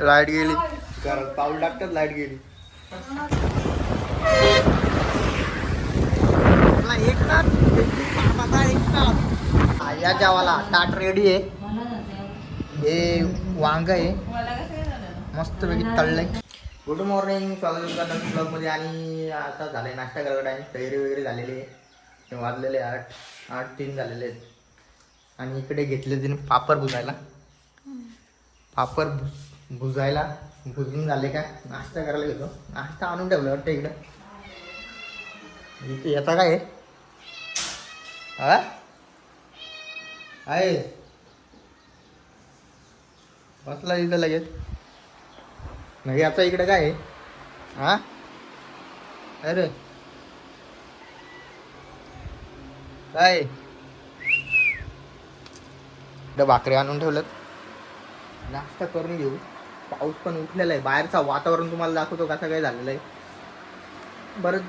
Light गेली. घरात पाऊल टाकतात लाइट गेली. एक मामाचा एक या जेवाला ताट रेडी आहे. हे वांग आहे. मस्तपैकी तळलंय. गुड मॉर्निंग स्वागत आहे तुमचं नवीन ब्लॉगमध्ये आणि आता झालंय नाश्ता करायचा टाईम तयारी वगैरे झालेली आहे. वाजलेले आठ आठ तीन झालेले आहेत. आणि इकडे घेतले तिने पापड भुजायला पापड भुजायला. भुजून झाले का? नाश्ता करायला घेतो नाश्ता आणून ठेवला वाटतं इकडं. इथे येता काय? आहे? हा? आहे. बसला इथं लगेच. नाही आता इकडं काय? आहे हा? अरे. काय? इकडे भाकरी आणून ठेवलं नाश्ता करून घेऊ. पाऊस पण उठलेला आहे. बाहेरचा वातावरण तुम्हाला दाखवतो कसं काय झालेलं आहे. बरंच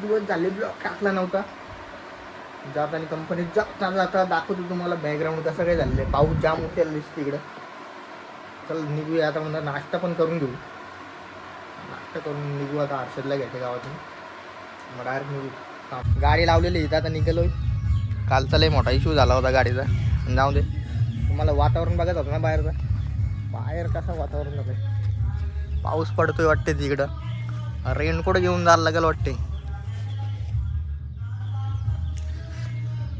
दिवस झाले ब्लॉक टाकला नव्हता. जाताना कंपनीत जाता जाता दाखवतो तुम्हाला बॅकग्राऊंड कसं काय झालेलं आहे. पाऊस जाम उठलेला दिसतो तिकडं चल निघूया. आता म्हणा नाश्ता पण करून घेऊ. नाश्ता करून निघू आता हर्षदला घ्यायचं गावातून. मग डायरेक्ट निघू. गाडी लावलेली इथं आता निघालोय. कालचा लय मोठा इश्यू झाला होता गाडीचा. जाऊ दे. तुम्हाला वातावरण बघत होतं ना बाहेरचा? बाहेर कसं वातावरण झालं पाऊस पडतोय वाटते तिकडं. रेनकोट घेऊन जायला लागेल वाटते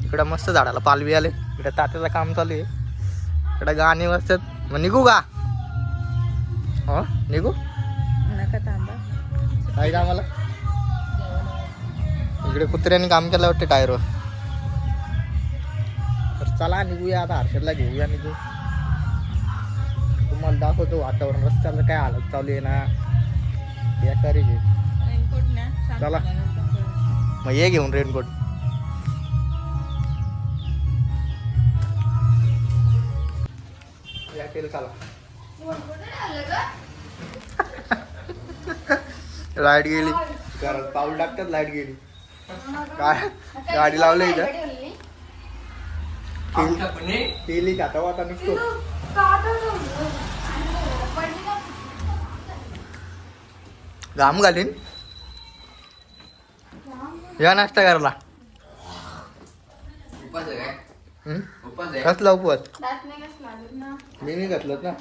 इकडं मस्त झाडाला पालवी आले. इकडे तात्याचं काम चालू आहे. इकडे गाणी वाजतात. मग निघू का? हो? निघू? नका थांबा. काय कामाला इकडे कुत्र्याने काम केलं वाटते टायरवर. तर चला निघूया आता. हर्षदला घेऊया निघू तुम्हाला दाखवतो वातावरण. रस्त्याचं काय हालत चालू आहे ना? न्या शांत चला. मग ये घेऊन रेनकोट. या केलं चला. लाइट गेली. पाऊल टाकतात लाइट गेली. काय? गाडी लावली इथं. केली. केली का? आता निघतो. घाम घालीन. या नाश्ता करायला? कसला उपवास मी नाही घातलं ना.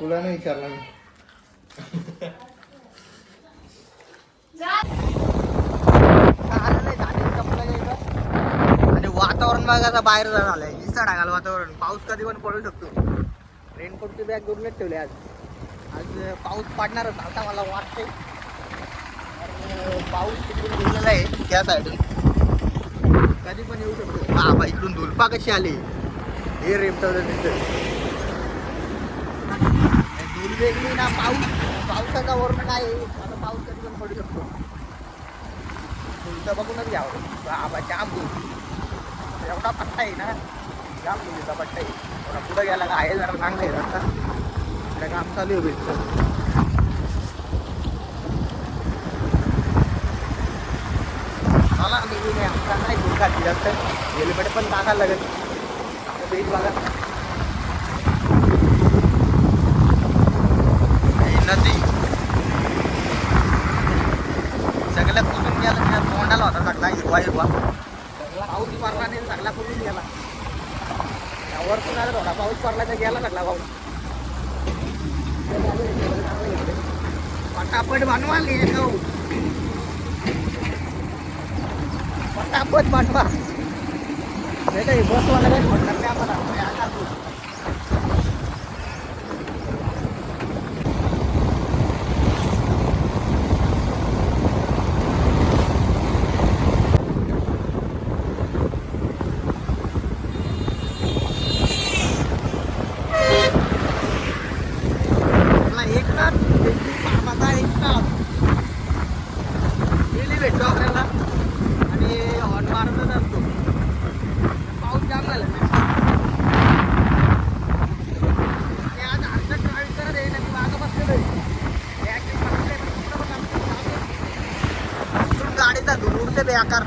तुला नाही विचारलं मी. आणि वातावरण बघायचं बाहेर झालंय निसा टाकाल वातावरण. पाऊस कधी पण पडू शकतो. रेनकोटची बॅग करूनच ठेवली आज. आज पाऊस पडणारच. आता मला वाटतंय पाऊस तिकडून गेलेला आहे त्या साईडून कधी पण येऊ शकतो. बाबा इकडून धुलपा कशी आली? हे रेपटवलं तिथं. वेगळी ना पाऊस पावसाचा वर्ण काय आहे? आता पाऊस कधी पण पडू शकतो. धुलचं बघूनच घ्यावं. बाबा जाम धुल एवढा पट्टा आहे ना. जाम धुलीचा पट्टा आहे. पुढं गेला का आहे जरा चांगलं आहे रस्ता आमचा काम चालू आहे भेटतं. मला निघून या आमचा नाही धूल खाती जास्त हेल्मेट पण टाकायला लागेल. आता बेट बघा. नदी. सगळ्या पुसून गेला तोंडाला होता सगळा हिरवा हिरवा. सगळा पाऊस पडला नाही सगळा पुसून गेला. वरतून आला थोडा पाऊस पडला तर गेला सगळा पाऊस. पटापट बनवा लिहितो पटापट बनवा नाही तर बसवाला काही म्हणणार नाही आम्हाला हे आता तू. आपला एक तास मामाचा एक तास डेली भेटतो आपल्याला आणि हॉर्न मारतच असतो पाऊस जाम झाला ना ते आज अर्धा ट्रॅव्हल करत आहे आणि मागं बसलेलो आहे हे actually मला काही माहिती नव्हतं आमचं काम आहे. गाडीचा धूर उडते बेकार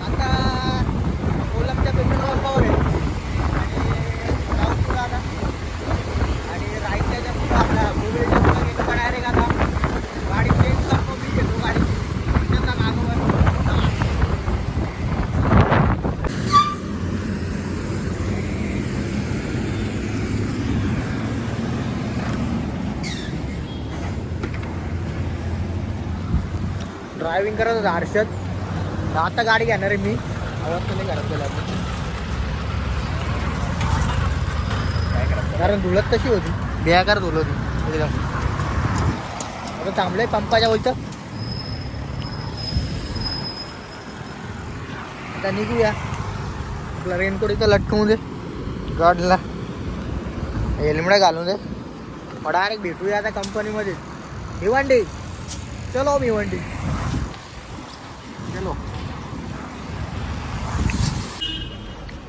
आता कोलमच्या पेट्रोल पंपावर आहे आणि ड्रायव्हिंग करत होता हर्षद आता गाडी घेणार आहे मी. आवाज तर नाही घरात गेला कारण धुळत तशी होती? बेकार धुल होती एकदम. आता थांबलोय पंपाच्या बोलतं आता निघूया. आपला रेनकोट इथं लटकवून दे. गाडीला. हेल्मेट घालून दे. डायरेक्ट भेटूया आता कंपनीमध्ये भिवंडी. चलो भिवंडी. चलो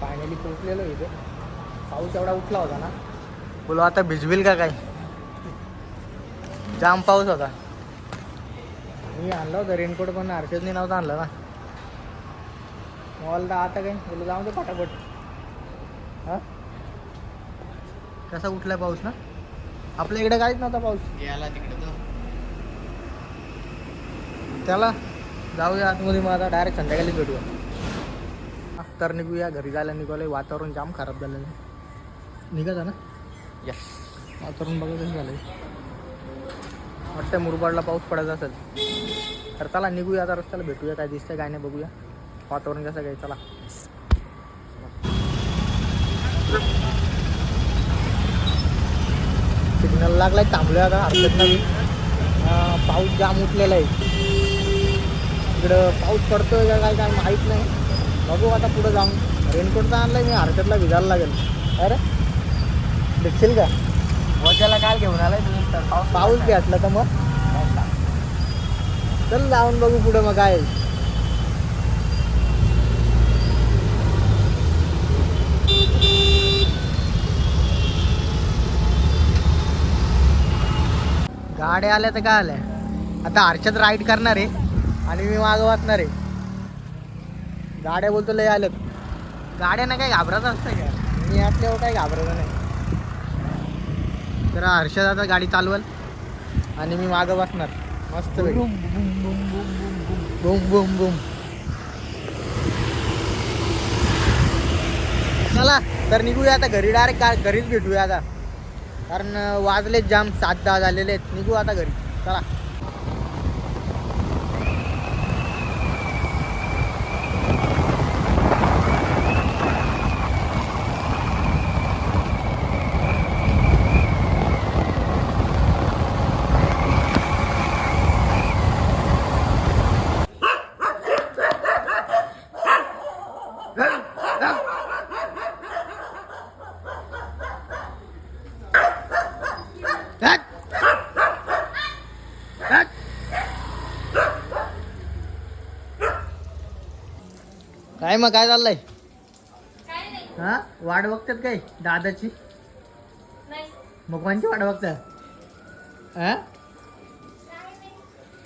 फायनली पोचलेलो इथे. पाऊस एवढा उठला होता ना. बोलो आता भिजवेल का काय? जाम पाऊस होता. मी आणला होता रेनकोट पण हर्षदने नव्हता आणला ना. मॉल तर आता काय? बोलो जाऊ दे पटापट. हा? कसा उठलाय पाऊस ना? आपल्या इकडे काहीच नव्हता पाऊस. याला तिकडे तो. त्याला? जाऊया आतमध्ये मग आता डायरेक्ट संध्याकाळी भेटूया. तर निघूया घरी जायला निघालंय वातावरण जाम खराब झालेलं आहे. निघायचं ना? यस वातावरण बघा कसं झालंय. वाटतं मुरबाडला पाऊस पडायचा असेल. तर चला निघूया आता रस्त्याला भेटूया काय दिसतंय काय नाही बघूया. वातावरण कसं काय चला. सिग्नल लागलाय थांबलोय आता हरकत नाही पाऊस जाम उठलेला आहे. इकडं पाऊस पडतोय का काय काय माहीत नाही. बघू आता पुढं जाऊन. रेनकोट तर आणलाय मी हरकतला भिजायला लागेल. अरे भेटशील का? वजाला काल घेऊन आलाय तुम्ही पाऊस पाऊस भेटला तर मग? चल जाऊन बघू पुढं मग काय. गाड्या आल्या तर काय आल्या? आता हर्षद राईड करणार आहे. आणि मी मागं वाचणार आहे. गाड्या बोलतो लय आल्यात. गाड्यांना काय घाबरत असतं का? मी असल्यावर काय घाबरत नाही. तर हर्षद आता गाडी चालवल आणि मी मागं बसणार. मस्त बूम बूम बूम चला तर निघूया आता घरी. डायरेक्ट घरीच भेटूया आता. कारण वाजलेत जाम सात दहा झालेले आहेत. निघू आता घरी. चला. काय मग काय चाललंय? हा? वाट बघतात काय दादाची? मग कोणची वाट बघतात? हा?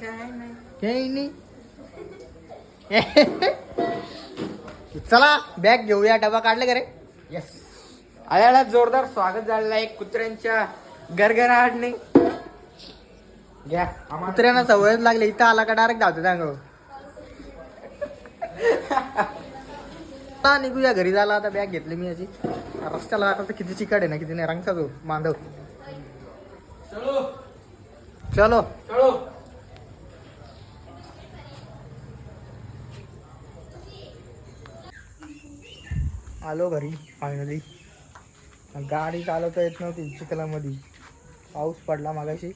काय नाही. काही नाही. चला बॅग घेऊया. डबा काढले का रे? यस आल्याला जोरदार स्वागत झालेलं आहे. कुत्र्यांच्या गरगराटने घ्या कुत्र्यांना सवयच लागली. इथं आला का डायरेक्ट धावतो अंगावर. आता निघूया घरी झाला आता बॅग घेतली मी याची. रस्त्याला आता तर किती चिकाड आहे ना किती नाही रंगचा तो मांधव चलो. चलो. चलो. आलो घरी फायनली गाडी चालवता येत नव्हती चिखलामध्ये. पाऊस पडला मागाशी.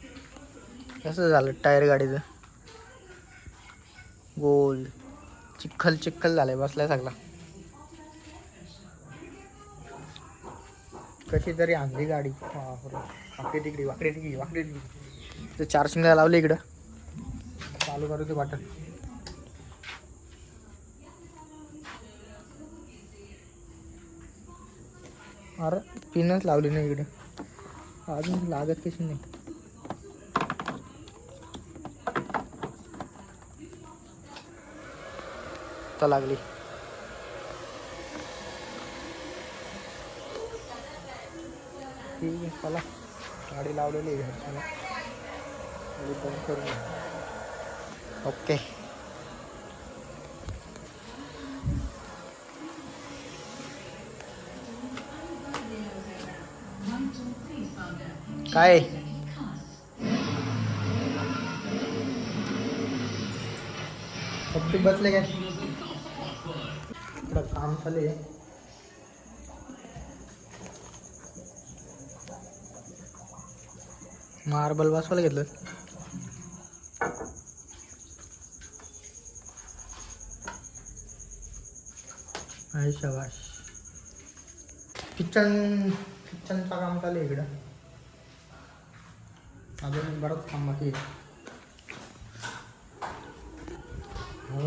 कसं झालं टायर गाडीचं? गोल. चिखल चिखल झालाय बसलाय सगळा. कशी तरी आणली गाडी. वाकडी तिकडी वाकडी तिकडी वाकडी तिकडी. ते चार्जिंगला लावले इकडं. चालू करू ते वाटत अरे पिनच लावली नाही इकडे. अजून लागत कशी नाही. तर लागली. आहे चला। गाडी लावलेली आहे घरच्याला गाडी बंद करून ओके. काय? ते बसले काय? काम चालू आहे. मार्बल बसवायला घेतलं. शाबाश किचन किचनचं काम चालू आहे इकडं. अजून बरंच काम बाकी आहे.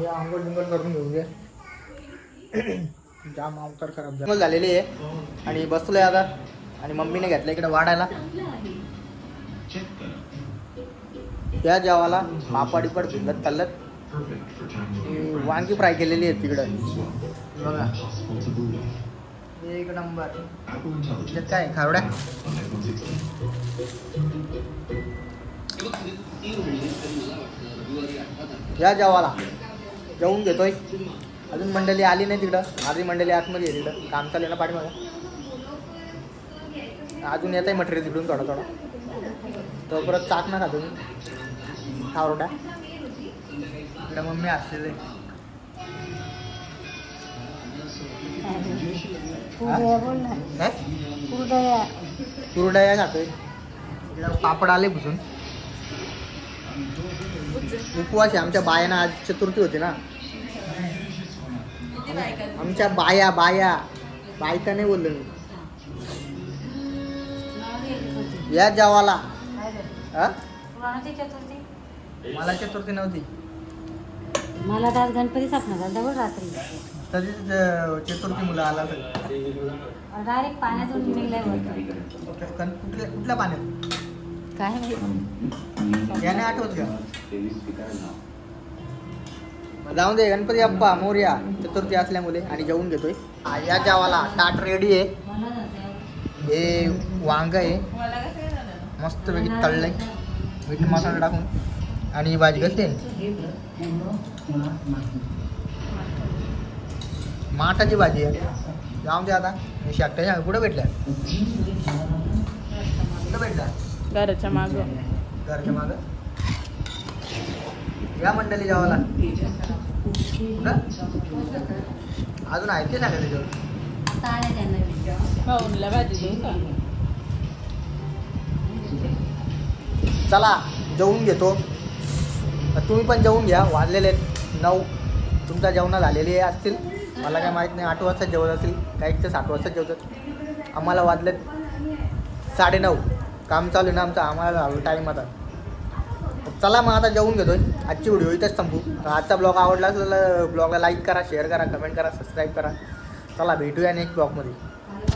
आंघोळ बिंघोळ करून घेऊया. जाम अवतार खराब झालेली आहे. आणि बसलोय आता. आणि मम्मीने घेतलं इकडे वाढायला. या जेवाला पापड बिपड भिजत चाललं वांगी फ्राय केलेली आहे तिकडं. बघा. एक नंबर. त्याच्यात काय खावड्या? या जेवाला. जेवून घेतोय. अजून मंडळी आली नाही तिकडं. आधी मंडळी आतमध्ये आहे तिकडं. काम चालू आहे ना पाठीमागं? अजून येत आहे मटेरियल तिकडून थोडा थोडा. तो परत चाक ना खातो मी खावरडा इकडं मम्मी असलेले कुरडया खातोय. पापड आले भुसून उपवास आहे. आमच्या बायांना आज चतुर्थी होती ना. आमच्या बाया बाया. बायका नाही बोललो मी. या जेवाला. हा? मला चतुर्थी नव्हती. मला तर आज गणपती स्थापना झाला डबल रात्री. तरीच अं, चतुर्थी मुलं आला. डायरेक्ट पाण्यातून निघलाय कुठल्या कुठल्या पाण्यात? काय माहिती? याने आठवत का? जाऊन दे गणपती अप्पा मोर्या चतुर्थी असल्यामुळे आणि जेवून घेतोय. या जेवाला ताट रेडी आहे. हे वांग आहे. झालं मस्तपैकी तळलंय. मीठ मसाला टाकून. आणि ही भाजी कसली आहे? माठाची भाजी आहे. जाऊन दे आता. मी शाकट्याच्या कुठं भेटल्या? कुठं भेटल्या? घराच्या मागं. घरच्या मागं? या मंडळी जेवायला. कुठं? अजून आहेत ते सांगा त्याच्यावर? पाहूनला भाजी चला जेवून घेतो. तुम्ही पण जेवून घ्या वाजलेले आहेत नऊ. तुमच्या जेवणं झालेली आहे असतील. मला काय माहीत नाही आठ वाजता जेवत असतील. काही ते सात वाजता जेवतात. आम्हाला वाजलेत साडेनऊ. काम चालू आहे ना आमचं आम्हाला झालं टाईम आता. चला मग आता जेवून घेतो आजची व्हिडिओ इथंच संपू आजचा ब्लॉग आवडला असेल ब्लॉगला लाईक करा शेअर करा कमेंट करा सबस्क्राईब करा. चला भेटूया नेक्स्ट ब्लॉगमध्ये.